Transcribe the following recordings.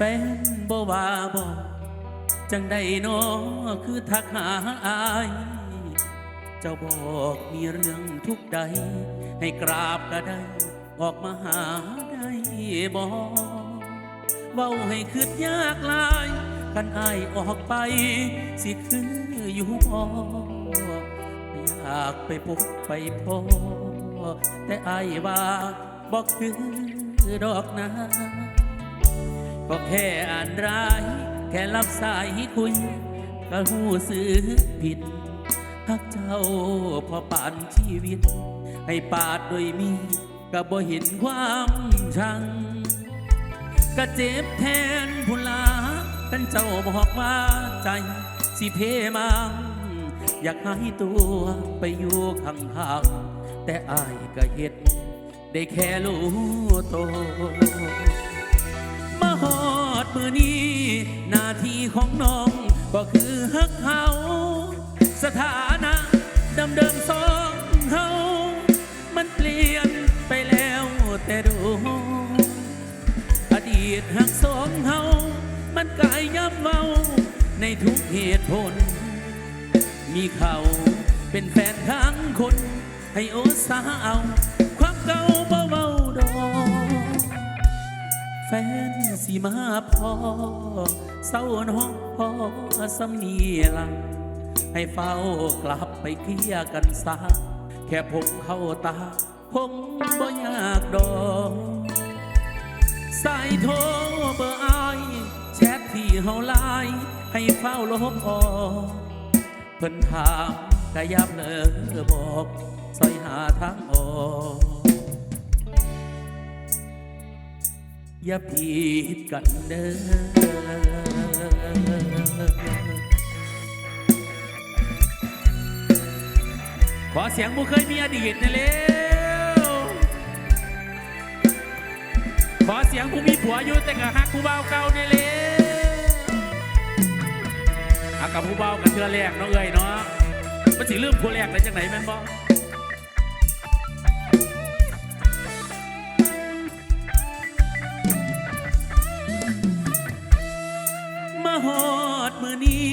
ฟนบ่ว่าบ่จังใดนอคือทักหาอายเจ้าบอกมีเรื่องทุกใด ให้กราบก็ได้ ออกมาหาได้บ่เว้าให้คืดยากลายกันอายออกไป สิคืออยู่บ่อยากไปพบไปพอแต่อายว่าบอกคือดอกนะ ก็แค่อ่านร้าย แค่รับสายคุยก็หูสึกผิดหักเจ้าพอปานชีวิต ให้ปาดโดยมีก็บ่เห็นความชัง ก็เจ็บแทนผู้ลาเป็นเจ้าบอกว่าใจสิเพมังอยากให้ตัวไปอยู่ข้างห่างๆแต่อายก็เห็ด ได้แค่รู้โตว ของน้องก็คือฮักเขา สถานะเดิมเดิมสองเขา มันเปลี่ยนไปแล้วแต่ดู อดีตหักสองเฮามันกลายย้ำเมาในทุกเหตุผล มีเขาเป็นแฟนทั้งคน ให้โอสาเอา ความเก่าเบา แฟนสิมาพอเศร้าน้องพอสำนีลัง ให้เฝ้ากลับไปเคลียกันซะแค่ผมเข้าตาผมบ่อยากดอกสายโทรเบอร์อายแชทที่เฮาไลน์ให้เฝ้าลบออกเพิ่นถามกะยับเลยบอกซอยหาทางออก อย่าผิดกันเด้อขอเสียงผู้เคยมีอดีตนะเร็วขอเสียงผู้มีผัวอยู่แต่ก็ฮักผู้เบาเก่าเนี่ยเร็วฮักกับผู้เบากันเทือแรกเนาะเอ้ยเนาะมันสิลืมผู้แรกได้จังไหนแม่นบ่ มือนี้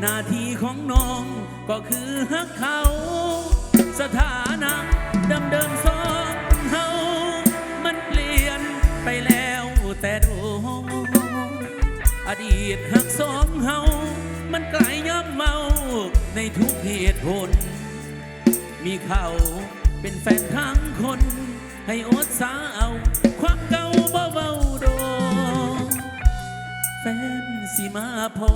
หน้าที่ของน้องก็คือฮักเขา สถานะเดิมเดิมๆสองเฮามันเปลี่ยนไปแล้วแต่โดอดีตหักสองเฮามันกลาย้ำเมาในทุกเหตุผล มีเขาเป็นแฟนทั้งคน ให้อดสาเอา ความเก่าเบา ฟนสิมาพอ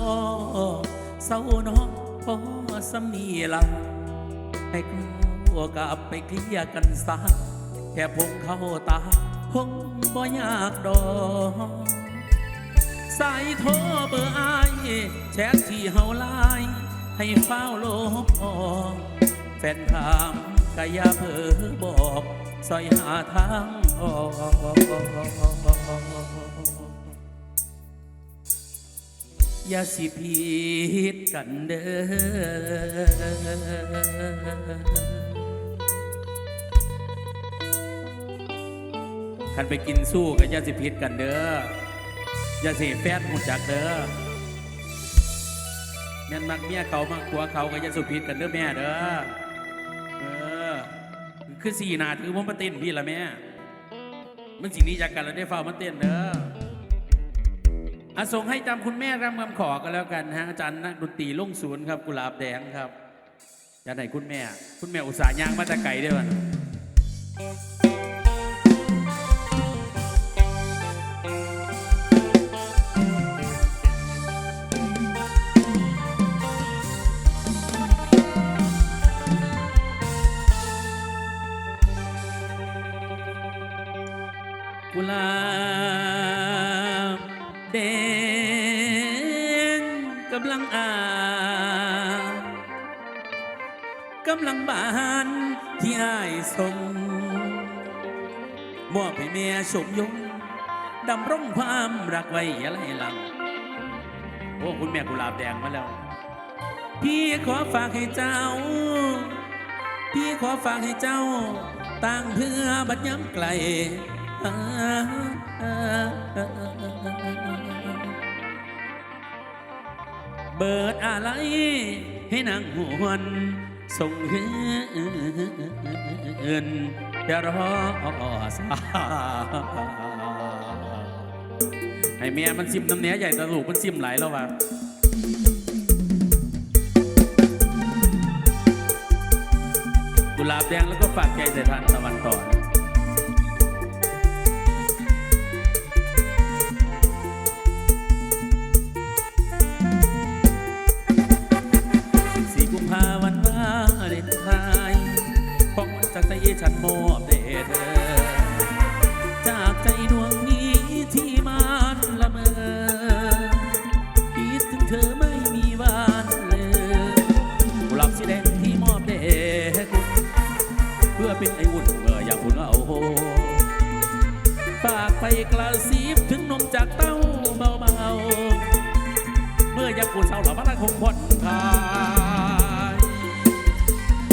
เศร้าน้องพอสำนีละให้กลัวกลับไปเคลียร์กันซะแค่ผมเข้าตาคงบ่อยากดอกสายโทรเบอร์อายแชทที่เฮาไลน์ให้เฝ้าโลบออกแฟนถามก็อย่าเผลอบอกซอยหาทางออก อย่าสิผิดกันเด้อคันไปกินสู้ก็อย่าสิผิดกันเด้อยาสิแฟนหมดจากเด้อแม่นมักเมียเขามักผัวเขาก็อย่าสุผิดกันเด้อแม่เด้อเออคือสี่นาถือว่ามาเต้นพี่ละแม่ มันสิ่งนี้จากกันแล้วได้เฝ้ามาเต้นเด้อ อาส่งให้จำคุณแม่รำคำขอกันแล้วกันฮะอาจารย์นักดนตรีลงศูนย์ครับกุหลาบแดงครับจะไหนคุณแม่ คุณแม่อุตส่าห์ย่างมาตะไก่ด้วยวะ สมยงดำรงความรักไว้อะไรหลัง โอ้ คุณแม่กุหลาบแดงมาแล้ว พี่ขอฝากให้เจ้า พี่ขอฝากให้เจ้าตั้งเพื่อบัดย้ำไกลเบิดอะไรให้นางหวนส่งเฮือน แต่รอสาให้เมียมันซิมน้ำเนี้ยใหญ่แตลูกมันซิมไหลแล้วว่ะกุหลาบแดงแล้วก็ฝากใจใส่ทานตะวันต่อสี่กุมภาวันวาเลนไทน์ ฉันมอบเดเธอ จากใจดวงนี้ที่มันละเมอคิดถึงเธอไม่มีวันเลยกุหลาบสีแดงที่มอบเดคุณเพื่อเป็นไออุ่นเมื่ออยากคุณเอาโหฝากไปกระซิบถึงนมจากเต้าเบาๆเมื่อยามปุ่นเศร้าหล่าพระคงผ่อนคลาย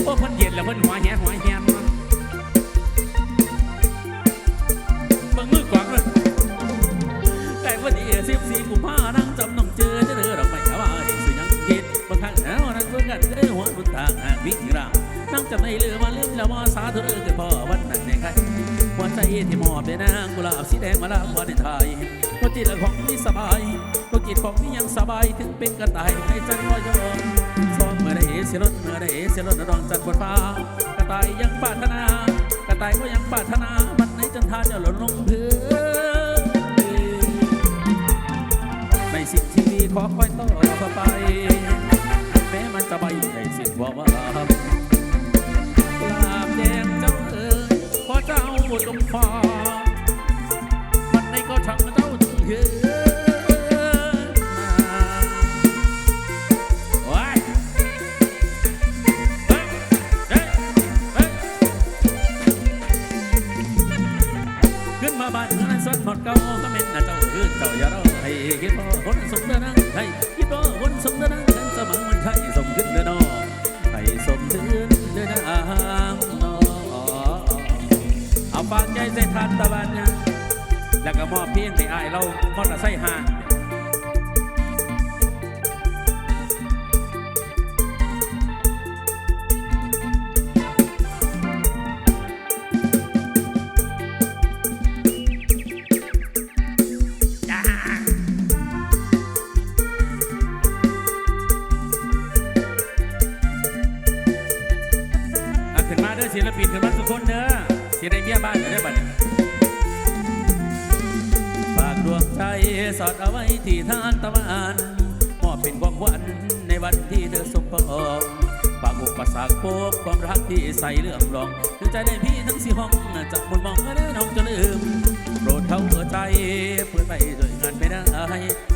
โอ้เพิ่นเย็นแล้วเพิ่นหัวแหนหัวแห สี่กุมภานั่งจำน้องเจอจะเดือดอกไม้ว่าเด็กสุยังคิดบางครั้งแล้วนั่งเบิ่งกันได้หัวบุญทางหากวิ่งรานั่งจำในเรือมาลืมแล้วว่าสาธุเออเกิดพ่อวันนั้นในใครหัวใจที่มอบได้นางกุหลาบสีแดงมาลาวันในไทยคนจิตละของนี่สบายตัวจิตของพี่ยังสบายถึงเป็นกระต่ายให้จันลอยยอมซ้อมเมื่อได้เสียรถเมื่อได้เสียรถดองจันบนฟ้ากระต่ายยังปรารถนากระต่ายก็ยังปรารถนามันไหนจันทาจะหล่นลงพื้น สิ่งที่ดีขอคอยต่อไป แม้มันจะไปในสิ่งว่าว่าลาบแดงเจ้าเอ๋ยขอเจ้าหมดลงฟ้ามันในก็ทำเจ้าถึงเฮือน คนสมเดินนั่งไทยคิดว่าคนสมเดินนั่งกันสมังมันใช่สมขึ้นเดินนอให้สมถึงเดินนางนอเอาฝากใจใส่ทานตะวันเนี่ยแล้วก็มอบเพียงให้อายเรามอเตอร์ไซค์ห่าง สอดเอาไว้ที่ทานตะวันมอบเป็นของขวัญในวันที่เธอสมปองปากอุปสรรคโปกความรักที่ใส่เรื่องรองถึงใจได้พี่ทั้งสี่ห้องจะมุนมองก็ได้น้องจะลืม โปรดเข้าหัวใจเพื่อไปด้วยงานไม่ได้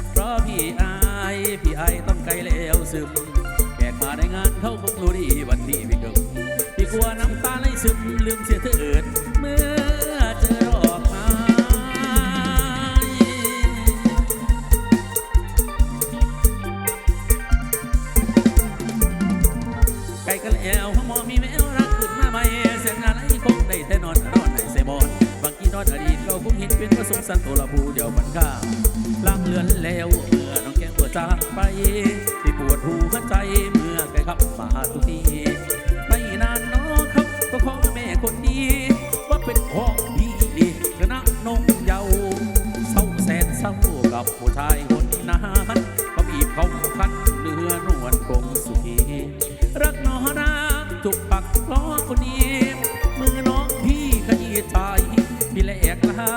ก่กันแล้วหมอมีแมวรักขึ้นมาใหม่เสียงอะไรคงได้แต่นอนนอนในเสบอนบางทีนอนอดีตเราคงเห็นเป็นประสงสันตัวละผู้เดียวมันข้ามลังเลือนแล้วเมื่อน้องแก้มตัวจากไปที่ปวดหูหัวใจเมื่อไก่ขับมาทุกทีไม่นานน้อเขาก็ขอแม่คนดีว่าเป็นของพี่กระนักนงเยาวเศร้าแสนเศร้ากับผู้ชายคนนั้น จุกปักล้อคนนี้ มือน้องพี่ขยี้ใจพี่แหลกลา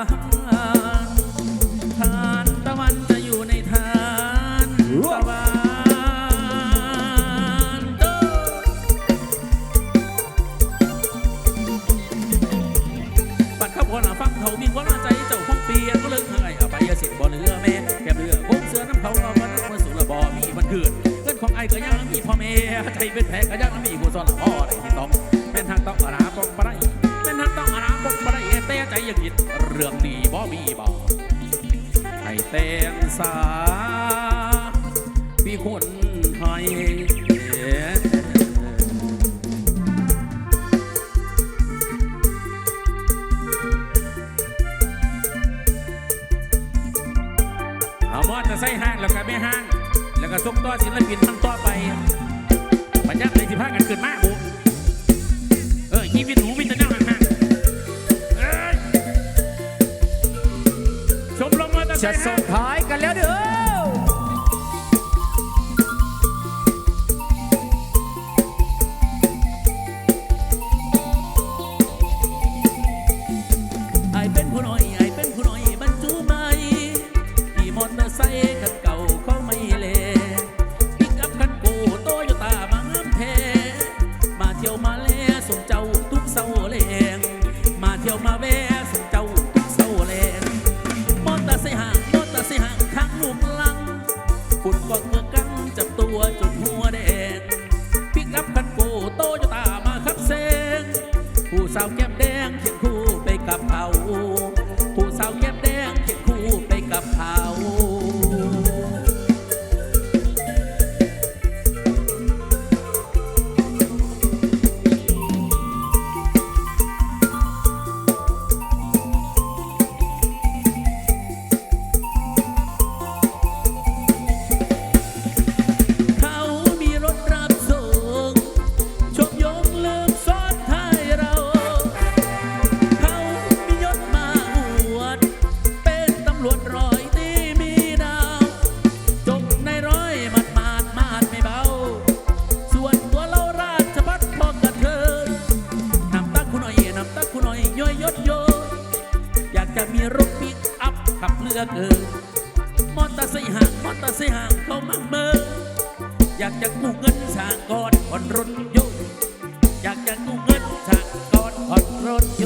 นทานตะวันจะอยู่ในทานตะวันโตปัดข้าวบนฟังเขามีว่าใจเจ้า อีพ่อแม่ใจเป็นแผลก็ยังมีกูสอนพ่อได้ที่ต้องเป็นทางต้องอาราปกปะไรเป็นทางต้องอาราปกปะไรแต่ใจยังคิดเรื่องนี้บ่มีบ่ให้เต้นสาพี่คนให้เอามอจะใส่ห้างแล้วก็ไม่ห้าง ก็ส่งต่อศิลปินตั้งต้อไปปัญญาในสิพากันเกิดมากบุเออยีวิตหนูมีแต่แนวห่างๆเอ้ชมรมมอเตอร์ไซจะค์ส่งท้ายกันแล้วเด้อ รถย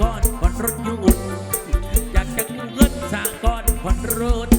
ก่อนผ่อนรถอยู่อุ่นอยากจะกู้เงินสางก่อนผ่อนรถ